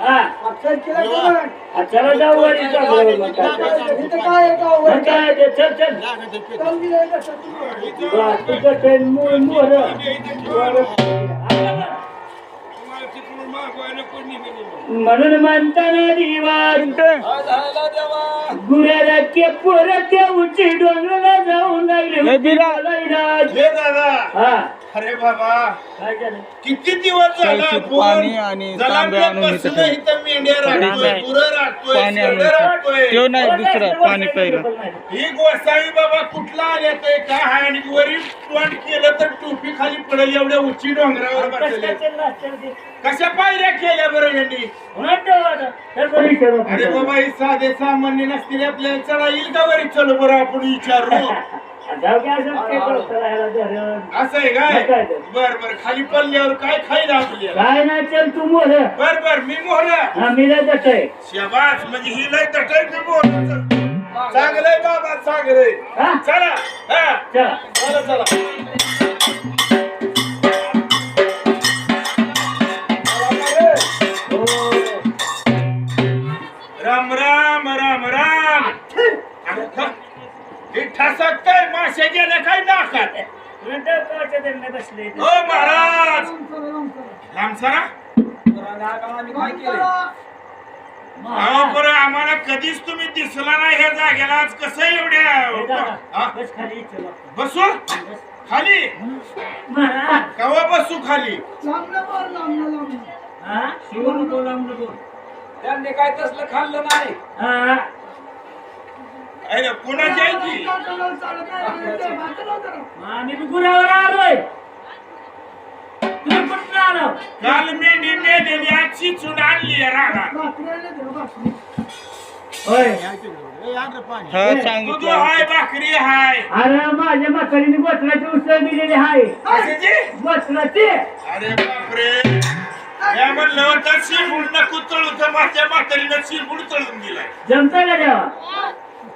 हा. चला जाऊ वारी मग काय ते. मग काय ते, चल चल? बा, तुझं ट्रेन मोर म्हणून म्हणताना दिवांत गुऱ्याला के पोरं उची डोंगराला जाऊन लागले. हे दादा. हा. अरे बाबा. काय किती दिवस झाला? पाणी आणि तांबे आणून इथं ठेव. इथं मेंढ्या राखतोय नाही. गुरं राखतोय पाणी आणून शेरडं इथं. राखतोय. त्यो नाही दुसरं पाणी प्यायला. ही गोसावी बाबा कुठला आले ते? काय आहे आणि वरील तोंड केलं तर टोपी खाली पडेल एवढ्या उंची डोंगरावर बसले कशा पायऱ्या केल्या बरं यांनी? अरे बाबा ही साधे सामान्य नसतील आपल्याला चढा येईल का वरी? चलो बरं आपण विचारू. असं आहे काय काय ते? बर बर खाली पडल्यावर काय खायला आपल्याला? काय नाही चल तू मोर बर बर मी मोहरा. हा मी नाही तसं आहे. शाबास म्हणजे ही लय तटय मी मोहरा. चांगलंय बाबा चांगलंय. हा? चला हा. चला. चला चला. बसले. महाराज! सरा अहो बरं आम्हाला कधीच तुम्ही दिसला नाही ह्या जागेला. आज कसं एवढ्या? हा? बस खाली चला बसू बस. खाली? महाराज! कवा बसू खाली? लांबनं बोल, लांबनं, लांबनं. हा? नको त्यांनी काय तसलं खाल्लं नाही. हा? अरे कोणाची आहे ती? ना. आम्ही बी गुरावर आलोय. तुम्ही कुठं आलो? काल मेंढी मेलेली चूड आणली राहणार भाकरी. होय. हा दूध सांगितलं. हाय भाकरी हाय? अरे माझ्या म्हातारीने बसराची उसळ दिलेली आहे कशाची बसराची अरे बापरे. या म्हणलं होतं शिरबुड नको तळू तर माझ्या म्हातारीनं शिरबुड तळून दिलाय. जमतं का देवा?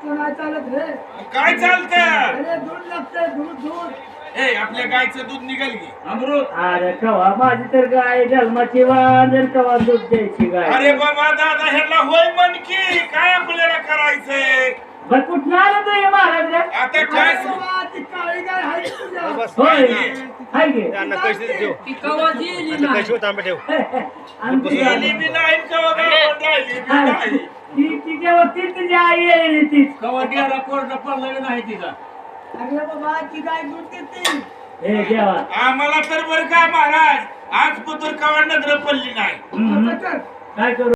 चालत रे. काय चालतं? अरे दूध लागतंय, दूध, दूध. ए आपल्या गायचं दूध निघाल की. अमृत. अरे कवा माझी तर गाय जन्माची वाजन कवा दूध द्यायची गाय. अरे बाबा दादा ह्याला होय म्हण की काय आपल्याला करायचंय? बर कुठं आलं तू हे महाराज रे? आता काय अरे बाबा, ती काळी गाय आहे तुझ्या. होय हाय गे ती कवा गेली नाही? आणि ती गेली बी नाही कवा गावात राहिली बी नाही. ती तिच्या वरती तुझी आई आहे ती. कवा गेला कोर्ट पडला नाही तिचा? अरे बाबा ती गाय दूध देते हे देवा. आम्हाला तर बरं का महाराज आज कुतर कवा नजर पडली नाही हम्म. काय करू?